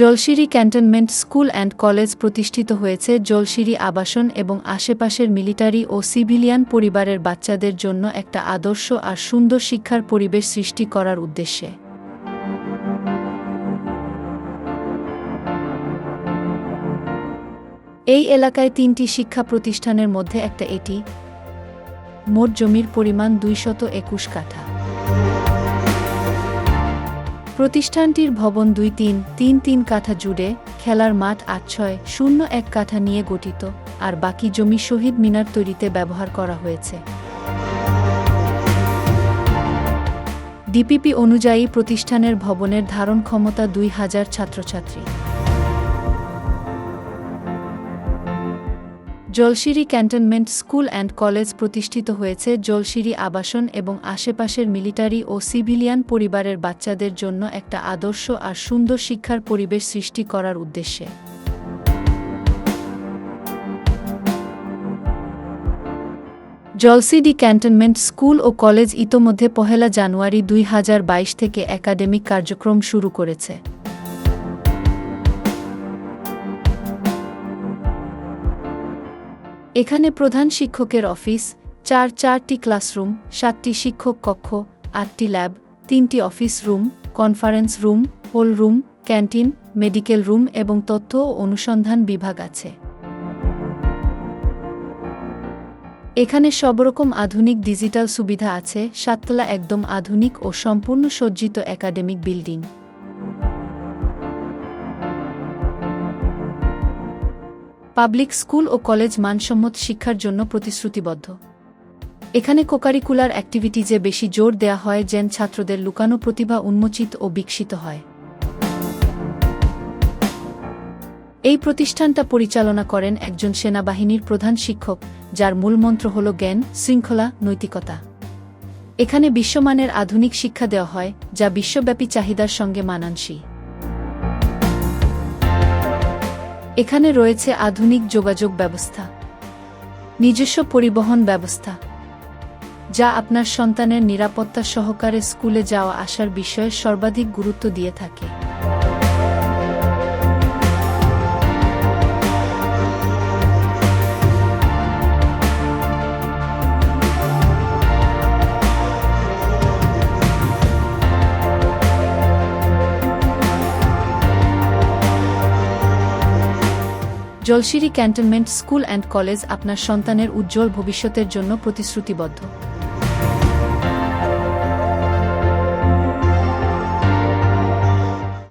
Jolshiri cantonment school and college প্রতিষ্ঠিত হয়েছে জলশিরি আবাসন এবং আশেপাশের মিলিটারি ও সিভিলিয়ান পরিবারের বাচ্চাদের জন্য একটা আদর্শ আর সুন্দর শিক্ষার পরিবেশ সৃষ্টি করার উদ্দেশ্যে। এই এলাকায় তিনটি শিক্ষা প্রতিষ্ঠানের মধ্যে একটা এটি। মোট জমির পরিমাণ দুইশত একুশ কাঠা। প্রতিষ্ঠানটির ভবন দুই তিন তিন তিন কাঠা জুড়ে, খেলার মাঠ আট ছয়, শূন্য এক কাঠা নিয়ে গঠিত, আর বাকি জমি শহীদ মিনার তৈরিতে ব্যবহার করা হয়েছে। ডিপিপি অনুযায়ী প্রতিষ্ঠানের ভবনের ধারণ ক্ষমতা দুই হাজার ছাত্রছাত্রী। Jolshiri cantonment school and college প্রতিষ্ঠিত হয়েছে জলশিরি আবাসন এবং আশেপাশের মিলিটারি ও সিভিলিয়ান পরিবারের বাচ্চাদের জন্য একটা আদর্শ আর সুন্দর শিক্ষার পরিবেশ সৃষ্টি করার উদ্দেশ্যে। জলসিডি ক্যান্টনমেন্ট স্কুল ও কলেজ ইতোমধ্যে পহেলা জানুয়ারি দুই হাজার বাইশ থেকে একাডেমিক কার্যক্রম শুরু করেছে। এখানে প্রধান শিক্ষকের অফিস, চার চারটি ক্লাসরুম, সাতটি শিক্ষক কক্ষ, আটটি ল্যাব, তিনটি office room, conference room, hall room, canteen, medical room এবং তথ্য ও অনুসন্ধান বিভাগ আছে। এখানে সবরকম আধুনিক ডিজিটাল সুবিধা আছে, সাততলা একদম আধুনিক ও সম্পূর্ণ সজ্জিত একাডেমিক বিল্ডিং। পাবলিক স্কুল ও কলেজ মানসম্মত শিক্ষার জন্য প্রতিশ্রুতিবদ্ধ। এখানে কোকারিকুলার অ্যাক্টিভিটিজে বেশি জোর দেয়া হয় যেন ছাত্রদের লুকানো প্রতিভা উন্মোচিত ও বিকশিত হয়। এই প্রতিষ্ঠানটা পরিচালনা করেন একজন সেনাবাহিনীর প্রধান শিক্ষক, যার মূলমন্ত্র হল জ্ঞান, শৃঙ্খলা, নৈতিকতা। এখানে বিশ্বমানের আধুনিক শিক্ষা দেওয়া হয়, যা বিশ্বব্যাপী চাহিদার সঙ্গে মানানসই। এখানে রয়েছে আধুনিক যোগাযোগ ব্যবস্থা, নিজস্ব পরিবহন ব্যবস্থা, যা আপনার সন্তানের নিরাপত্তা সহকারে স্কুলে যাওয়া আসার বিষয়ে সর্বাধিক গুরুত্ব দিয়ে থাকে। Jolshiri cantonment school and college আপনার সন্তানের উজ্জ্বল ভবিষ্যতের জন্য প্রতিশ্রুতিবদ্ধ।